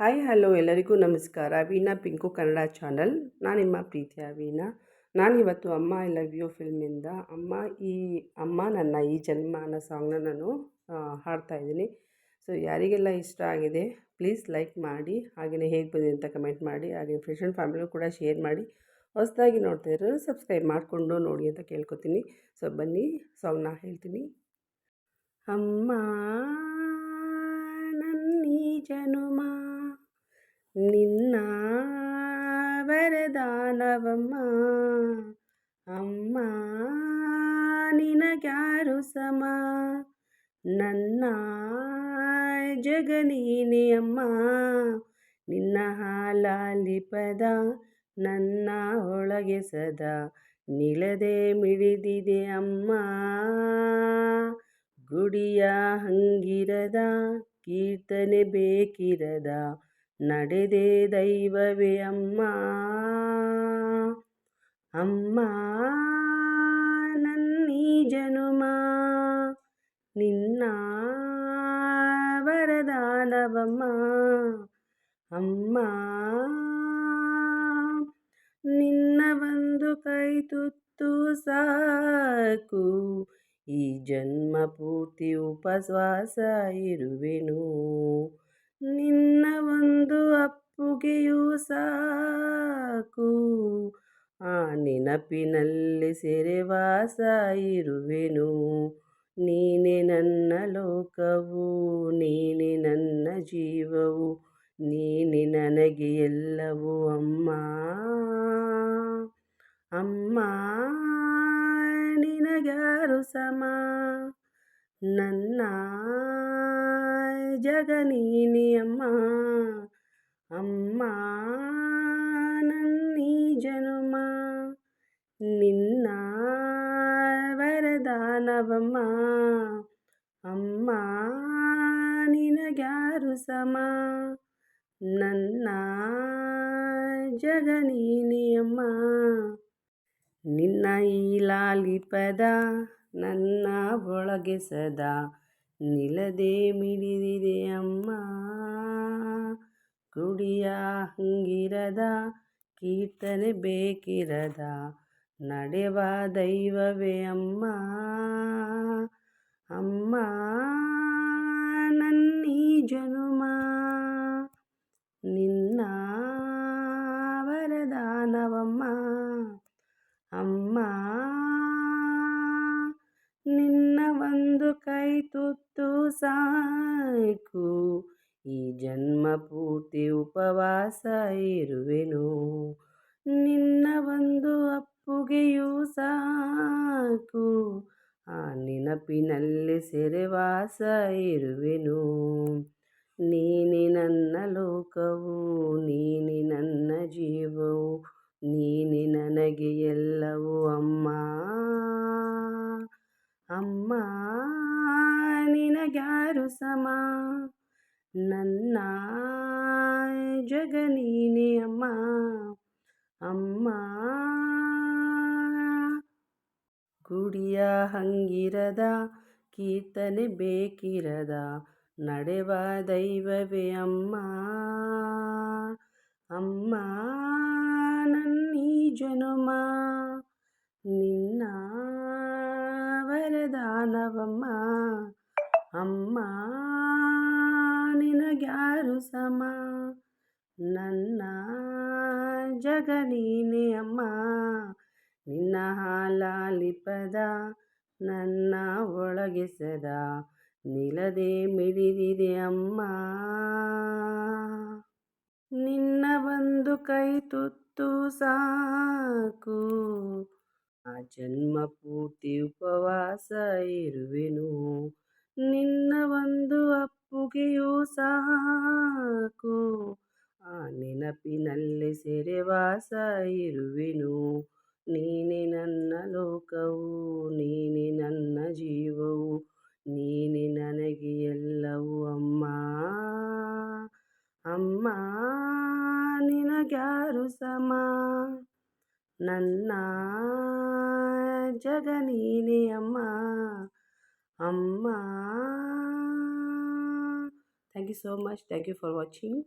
Hi, hello, ಎಲ್ಲರಿಗೂ ನಮಸ್ಕಾರ. Veena pink, Kannada channel. ನಾನು ನಿಮ್ಮ ಪ್ರೀತಿಯ ವೀಣಾ. ನಾನಿವತ್ತು ಅಮ್ಮ ಐ ಲವ್ ಯು ಫಿಲ್ಮಿಂದ ಅಮ್ಮ ಈ, ಅಮ್ಮ ನನ್ನ ಈ ಜನ್ಮ ಅನ್ನೋ ಸಾಂಗ್ನ ನಾನು ಹಾಡ್ತಾ ಇದ್ದೀನಿ. ಸೊ ಯಾರಿಗೆಲ್ಲ ಇಷ್ಟ ಆಗಿದೆ ಪ್ಲೀಸ್ ಲೈಕ್ ಮಾಡಿ ಹಾಗೆಯೇ ಹೇಗೆ ಬಂದಿದೆ ಅಂತ ಕಮೆಂಟ್ ಮಾಡಿ ಹಾಗೆ ಫ್ರೆಂಡ್ಸ್ ಆ್ಯಂಡ್ ಫ್ಯಾಮಿಲಿಗೂ ಕೂಡ ಶೇರ್ ಮಾಡಿ, ಹೊಸದಾಗಿ ನೋಡ್ತಾ ಇರೋರು ಸಬ್ಸ್ಕ್ರೈಬ್ ಮಾಡಿಕೊಂಡು ನೋಡಿ ಅಂತ ಕೇಳ್ಕೊತೀನಿ. ಸೊ ಬನ್ನಿ ಸಾಂಗ್ನ ಹೇಳ್ತೀನಿ. ಅಮ್ಮ ನನ್ನೀ ಜನುಮ ನಿನ್ನ ವರದಾನವಮ್ಮ. ಅಮ್ಮ, ನಿನಗ್ಯಾರು ಸಮ? ನನ್ನ ಜಗನೀನಿ ಅಮ್ಮ. ನಿನ್ನ ಹಾಲಾಲಿ ಪದ ನನ್ನ ಒಳಗೆ ಸದಾ. ನಿಲದೆ ಮಿಡಿದಿದೆ ಅಮ್ಮ. ಗುಡಿಯ ಹಂಗಿರದ ಕೀರ್ತನೆ ಬೇಕಿರದ. ನಡೆದೆ ದೈವವೇ ಅಮ್ಮ. ಅಮ್ಮ ನನ್ನೀ ಜನುಮ ನಿನ್ನ ವರದಾನವಮ್ಮ. ಅಮ್ಮ, ನಿನ್ನ ಒಂದು ಕೈ ತುತ್ತು ಸಾಕು. ಈ ಜನ್ಮ ಪೂರ್ತಿ ಉಪಸ್ವಾಸ ಇರುವೆನು. ನಿನ್ನ ಒಂದು ಅಪ್ಪುಗೆಯೂ ಸಾಕು. ಆ ನೆನಪಿನಲ್ಲಿ ಸೆರೆವಾಸ ಇರುವೆನು. ನೀನೆ ನನ್ನ ಲೋಕವು, ನೀನೆ ನನ್ನ ಜೀವವು, ನೀನೆ ನನಗೆ ಎಲ್ಲವೂ ಅಮ್ಮ. ಅಮ್ಮ ನಿನಗಾರು ಸಮ? ನನ್ನ ಜಗ ನೀನೆ ಅಮ್ಮ ಅಮ್ಮ, ನನ್ನೀ ಜನುಮ, ನಿನ್ನ ವರದಾನವಮ್ಮ. ಅಮ್ಮ, ನಿನಗ್ಯಾರು ಸಮ, ನನ್ನ ಜಗನೀನಿಯಮ್ಮ. ನಿನ್ನ ಈ ಲಾಲಿಪದ ನನ್ನ ಒಳಗೆ ಸದಾ ನಿಲದೆ ಮಿಡಿದಿದೆ ಅಮ್ಮ. ಕುಡಿಯ ಹಂಗಿರದ ಕೀರ್ತನೆ ಬೇಕಿರದ ನಡೆವ ದೈವವೇ ಅಮ್ಮ. ತುತ್ತು ಸಾಕು ಈ ಜನ್ಮ ಪೂರ್ತಿ ಉಪವಾಸ ಇರುವೆನು. ನಿನ್ನ ಒಂದು ಅಪ್ಪುಗೆಯೂ ಸಾಕು, ಆ ನೆನಪಿನಲ್ಲಿ ಸೆರೆವಾಸ ಇರುವೆನು. ನೀನೆ ನನ್ನ ಲೋಕವು, ನೀನೆ ನನ್ನ ಜೀವವು, ನೀನೆ ನನಗೆ ಎಲ್ಲವೂ ನಿನಗ್ಯಾರು ಸಮ ನನ್ನ ಜಗ ನೀನೆ ಅಮ್ಮ ಅಮ್ಮ ಗುಡಿಯ ಹಂಗಿರದ ಕೀರ್ತನೆ ಬೇಕಿರದ ನಡೆವ ದೈವವೇ ಅಮ್ಮ ಅಮ್ಮ ನನ್ನೀ ಜನುಮ ನಿನ್ನ ವರದಾನವಮ್ಮ ಸಮ. ನನ್ನ ಜಗ ನೀನೆ ಅಮ್ಮ. ನಿನ್ನ ಹಾಲಾಲಿಪದ ನನ್ನ ಒಳಗೆ ಸದಾ ನಿಲದೆ ಮಿಡಿದಿದೆ ಅಮ್ಮ. ನಿನ್ನ ಒಂದು ಕೈ ತುತ್ತು ಸಾಕು. ಆ ಜನ್ಮ ಪೂರ್ತಿ ಉಪವಾಸ ಇರುವೆನು. ನಿನ್ನ ಒಂದು ಅಪ್ಪುಗೆಯೂ ಸಾಕು ಆ ನೆನಪಿನಲ್ಲಿ ಸೆರೆವಾಸ ಇರುವೆನು ನೀನೆ ನನ್ನ ಲೋಕವು ನೀನೆ ನನ್ನ ಜೀವವು ನೀನೆ ನನಗೆ ಎಲ್ಲವೂ ಅಮ್ಮ ಅಮ್ಮ ನಿನಗ್ಯಾರು ಸಮ ನನ್ನ ಜಗ ನೀನೆ ಅಮ್ಮ ಅಮ್ಮ Thank you so much. Thank you for watching.